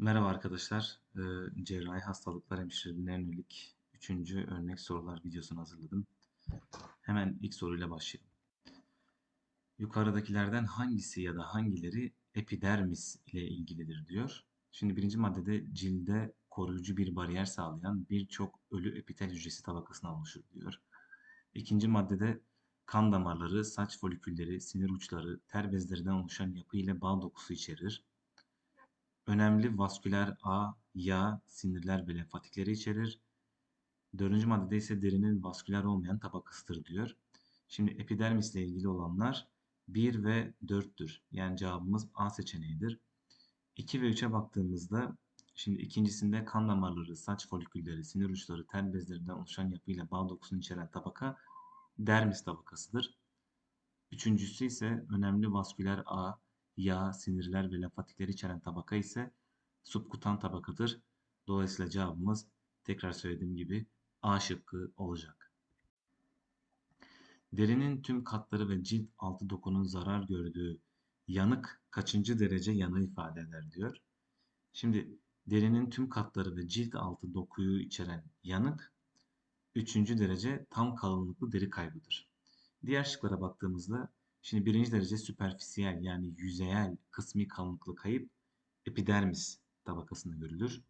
Merhaba arkadaşlar. Ee, cerrahi hastalıklar hemşireliğine yönelik 3. örnek sorular videosunu hazırladım. Hemen ilk soruyla başlayalım. Yukarıdakilerden hangisi ya da hangileri epidermis ile ilgilidir diyor. Şimdi birinci maddede cilde koruyucu bir bariyer sağlayan birçok ölü epitel hücresi tabakasından oluşur diyor. İkinci maddede kan damarları, saç folikülleri, sinir uçları, ter bezlerinden oluşan yapı ile bağ dokusu içerir. Önemli vasküler ağ, yağ, sinirler ve lenfatikleri içerir. Dördüncü maddede ise derinin vasküler olmayan tabakasıdır diyor. Şimdi epidermis ile ilgili olanlar 1 ve 4'tür. Yani cevabımız A seçeneğidir. 2 ve 3'e baktığımızda şimdi ikincisinde kan damarları, saç folikülleri, sinir uçları, ter bezlerinden oluşan yapıyla bağ dokusunu içeren tabaka dermis tabakasıdır. Üçüncüsü ise önemli vasküler ağ, yağ, sinirler ve lenfatikleri içeren tabaka ise subkutan tabakadır. Dolayısıyla cevabımız tekrar söylediğim gibi A şıkkı olacak. Derinin tüm katları ve cilt altı dokunun zarar gördüğü yanık kaçıncı derece yanığı ifade eder diyor. Şimdi derinin tüm katları ve cilt altı dokuyu içeren yanık üçüncü derece tam kalınlıklı deri kaybıdır. Diğer şıklara baktığımızda şimdi birinci derece süperfisiyel yani yüzeyel kısmi kalınlıklı kayıp epidermis tabakasında görülür.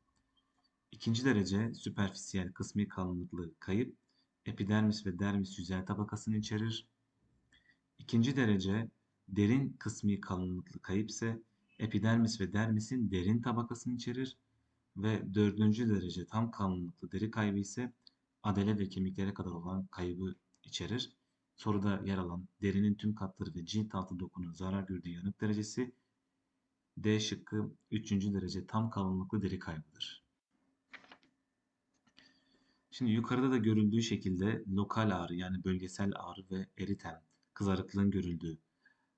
İkinci derece süperfisiyel kısmi kalınlıklı kayıp epidermis ve dermis yüzey tabakasını içerir. İkinci derece derin kısmi kalınlıklı kayıp ise epidermis ve dermisin derin tabakasını içerir ve dördüncü derece tam kalınlıklı deri kaybı ise adele ve kemiklere kadar olan kaybı içerir. Soruda yer alan derinin tüm katları ve cilt altı dokunun zarar gördüğü yanık derecesi D şıkkı 3. derece tam kalınlıklı deri kaybıdır. Şimdi yukarıda da görüldüğü şekilde lokal ağrı yani bölgesel ağrı ve eritem, kızarıklığın görüldüğü,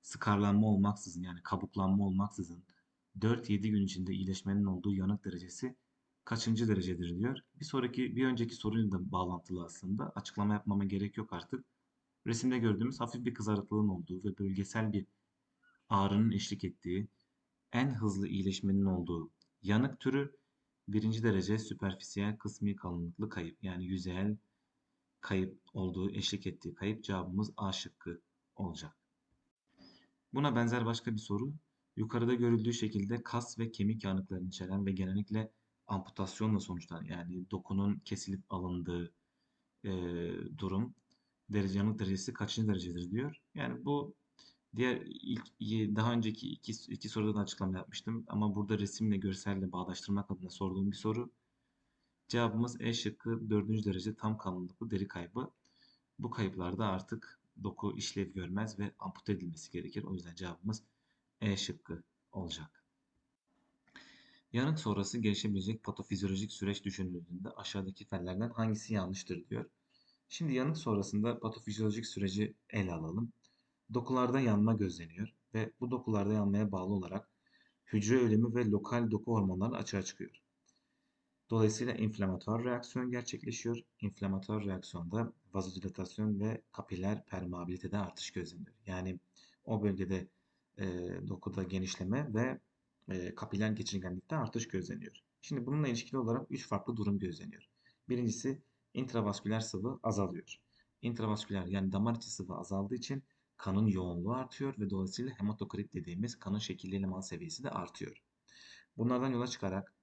sıkarlanma olmaksızın yani kabuklanma olmaksızın 4-7 gün içinde iyileşmenin olduğu yanık derecesi kaçıncı derecedir diyor. Bir sonraki bir önceki soruyla da bağlantılı aslında. Açıklama yapmama gerek yok artık. Resimde gördüğümüz hafif bir kızarıklığın olduğu ve bölgesel bir ağrının eşlik ettiği, en hızlı iyileşmenin olduğu yanık türü birinci derece süperfisiyel kısmi kalınlıklı kayıp yani yüzeyel kayıp olduğu eşlik ettiği kayıp cevabımız A şıkkı olacak. Buna benzer başka bir soru. Yukarıda görüldüğü şekilde kas ve kemik yanıklarını içeren ve genellikle amputasyonla sonuçlanan yani dokunun kesilip alındığı e, durum derece yanık derecesi kaçıncı derecedir diyor. Yani bu diğer ilk daha önceki iki, iki soruda da açıklama yapmıştım ama burada resimle görselle bağdaştırmak adına sorduğum bir soru. Cevabımız E şıkkı 4. derece tam kalınlıklı deri kaybı. Bu kayıplarda artık doku işlev görmez ve ampute edilmesi gerekir. O yüzden cevabımız E şıkkı olacak. Yanık sonrası gelişebilecek patofizyolojik süreç düşünüldüğünde aşağıdaki fellerden hangisi yanlıştır diyor. Şimdi yanık sonrasında patofizyolojik süreci ele alalım. Dokularda yanma gözleniyor ve bu dokularda yanmaya bağlı olarak hücre ölümü ve lokal doku hormonları açığa çıkıyor. Dolayısıyla inflamatuar reaksiyon gerçekleşiyor. İnflamatuar reaksiyonda vazodilatasyon ve kapiler permeabilitede artış gözleniyor. Yani o bölgede e, dokuda genişleme ve e, kapiler geçirgenlikte artış gözleniyor. Şimdi bununla ilişkili olarak 3 farklı durum gözleniyor. Birincisi intravasküler sıvı azalıyor. İntravasküler yani damar içi sıvı azaldığı için kanın yoğunluğu artıyor ve dolayısıyla hematokrit dediğimiz kanın şekilli eleman seviyesi de artıyor. Bunlardan yola çıkarak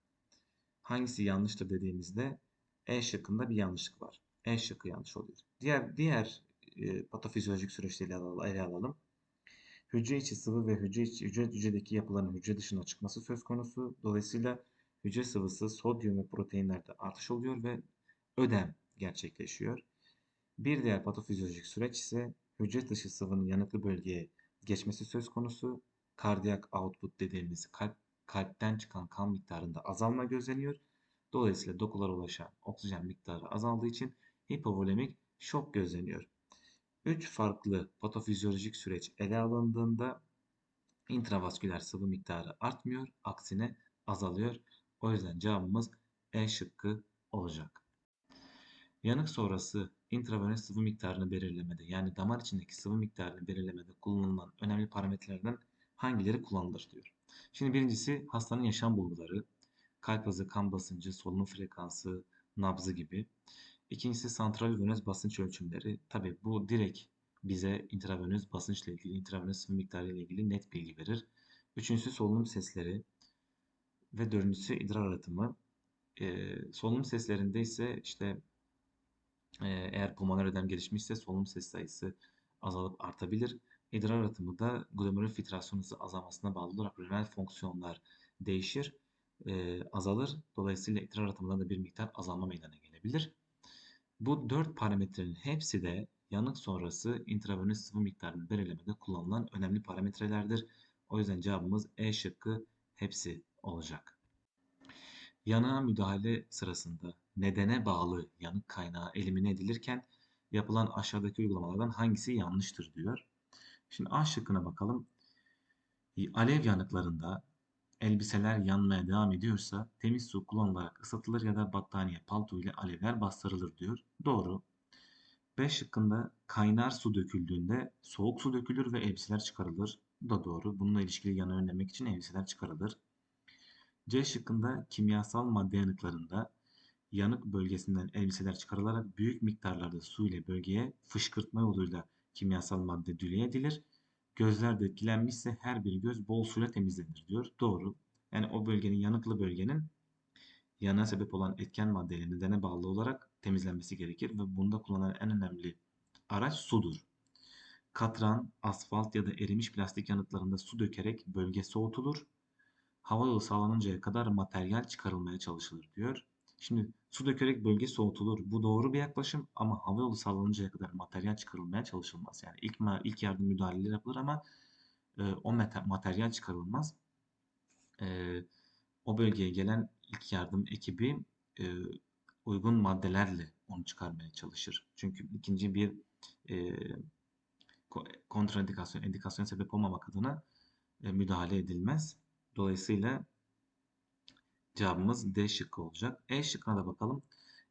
hangisi yanlıştır dediğimizde E şıkkında bir yanlışlık var. E şıkkı yanlış oluyor. Diğer diğer e, patofizyolojik süreçleri ele alalım. Hücre içi sıvı ve hücre içi hücre hücredeki yapıların hücre dışına çıkması söz konusu. Dolayısıyla hücre sıvısı sodyum ve proteinlerde artış oluyor ve ödem gerçekleşiyor. Bir diğer patofizyolojik süreç ise hücre dışı sıvının yanıklı bölgeye geçmesi söz konusu. Kardiyak output dediğimiz kalp, kalpten çıkan kan miktarında azalma gözleniyor. Dolayısıyla dokulara ulaşan oksijen miktarı azaldığı için hipovolemik şok gözleniyor. Üç farklı patofizyolojik süreç ele alındığında intravasküler sıvı miktarı artmıyor, aksine azalıyor. O yüzden cevabımız E şıkkı olacak. Yanık sonrası intravenöz sıvı miktarını belirlemede yani damar içindeki sıvı miktarını belirlemede kullanılan önemli parametrelerden hangileri kullanılır diyor. Şimdi birincisi hastanın yaşam bulguları, kalp hızı, kan basıncı, solunum frekansı, nabzı gibi. İkincisi santral venöz basınç ölçümleri. Tabi bu direkt bize intravenöz basınçla ilgili, intravenöz sıvı miktarı ile ilgili net bilgi verir. Üçüncüsü solunum sesleri ve dördüncüsü idrar arıtımı. Ee, solunum seslerinde ise işte eğer pulmoner ödem gelişmişse solunum ses sayısı azalıp artabilir. İdrar arıtımı da glomerül filtrasyon hızı azalmasına bağlı olarak renal fonksiyonlar değişir, e, azalır. Dolayısıyla idrar arıtımında da bir miktar azalma meydana gelebilir. Bu dört parametrenin hepsi de yanık sonrası intravenöz sıvı miktarını belirlemede kullanılan önemli parametrelerdir. O yüzden cevabımız E şıkkı hepsi olacak. Yanığa müdahale sırasında nedene bağlı yanık kaynağı elimine edilirken yapılan aşağıdaki uygulamalardan hangisi yanlıştır diyor. Şimdi A şıkkına bakalım. Alev yanıklarında elbiseler yanmaya devam ediyorsa temiz su kullanılarak ısıtılır ya da battaniye, palto ile alevler bastırılır diyor. Doğru. B şıkkında kaynar su döküldüğünde soğuk su dökülür ve elbiseler çıkarılır. Bu da doğru. Bununla ilişkili yanı önlemek için elbiseler çıkarılır. C şıkkında kimyasal madde yanıklarında yanık bölgesinden elbiseler çıkarılarak büyük miktarlarda su ile bölgeye fışkırtma yoluyla kimyasal madde düleye edilir. Gözler de etkilenmişse her bir göz bol suyla temizlenir diyor. Doğru. Yani o bölgenin yanıklı bölgenin yana sebep olan etken maddeleri nedene bağlı olarak temizlenmesi gerekir ve bunda kullanılan en önemli araç sudur. Katran, asfalt ya da erimiş plastik yanıklarında su dökerek bölge soğutulur. Hava yolu sağlanıncaya kadar materyal çıkarılmaya çalışılır diyor. Şimdi su dökerek bölge soğutulur. Bu doğru bir yaklaşım ama hava yolu sağlanıncaya kadar materyal çıkarılmaya çalışılmaz. Yani ilk ilk yardım müdahaleleri yapılır ama e, o materyal çıkarılmaz. E, o bölgeye gelen ilk yardım ekibi e, uygun maddelerle onu çıkarmaya çalışır. Çünkü ikinci bir e, kontraindikasyon, indikasyon sebep olmamak adına e, müdahale edilmez. Dolayısıyla Cevabımız D şıkkı olacak. E şıkkına da bakalım.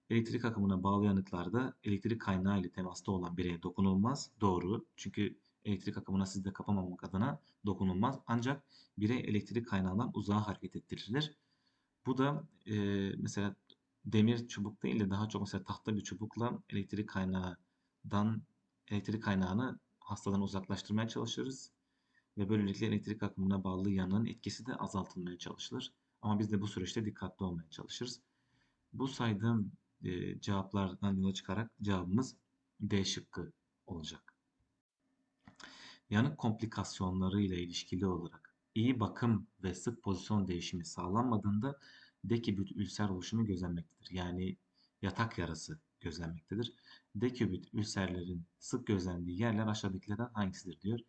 Elektrik akımına bağlı yanıklarda elektrik kaynağı ile temasta olan bireye dokunulmaz. Doğru. Çünkü elektrik akımına sizde kapamamak adına dokunulmaz. Ancak birey elektrik kaynağından uzağa hareket ettirilir. Bu da e, mesela demir çubuk değil de daha çok mesela tahta bir çubukla elektrik kaynağından elektrik kaynağını hastadan uzaklaştırmaya çalışırız. Ve böylelikle elektrik akımına bağlı yanığın etkisi de azaltılmaya çalışılır. Ama biz de bu süreçte dikkatli olmaya çalışırız. Bu saydığım e, cevaplardan yola çıkarak cevabımız D şıkkı olacak. Yanık komplikasyonları ile ilişkili olarak iyi bakım ve sık pozisyon değişimi sağlanmadığında dekübit ülser oluşumu gözlenmektedir. Yani yatak yarası gözlenmektedir. Dekübit ülserlerin sık gözlendiği yerler aşağıdakilerden hangisidir diyor.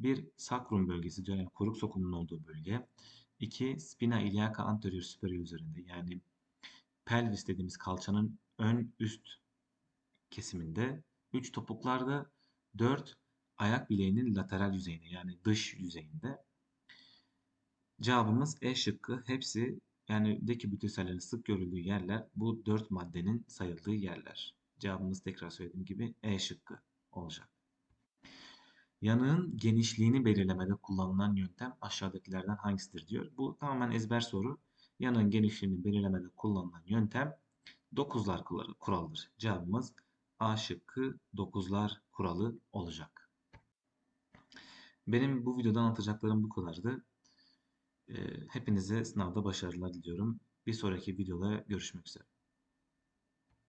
Bir sakrum bölgesi yani koruk sokumunun olduğu bölge. 2. Spina iliaca anterior superior üzerinde yani pelvis dediğimiz kalçanın ön üst kesiminde. 3. Topuklarda. 4. Ayak bileğinin lateral yüzeyinde yani dış yüzeyinde. Cevabımız E şıkkı. Hepsi yani dekübütüsellerin sık görüldüğü yerler bu 4 maddenin sayıldığı yerler. Cevabımız tekrar söylediğim gibi E şıkkı olacak. Yanığın genişliğini belirlemede kullanılan yöntem aşağıdakilerden hangisidir diyor. Bu tamamen ezber soru. Yanığın genişliğini belirlemede kullanılan yöntem dokuzlar kuralıdır. Cevabımız A şıkkı dokuzlar kuralı olacak. Benim bu videoda anlatacaklarım bu kadardı. Hepinize sınavda başarılar diliyorum. Bir sonraki videoda görüşmek üzere.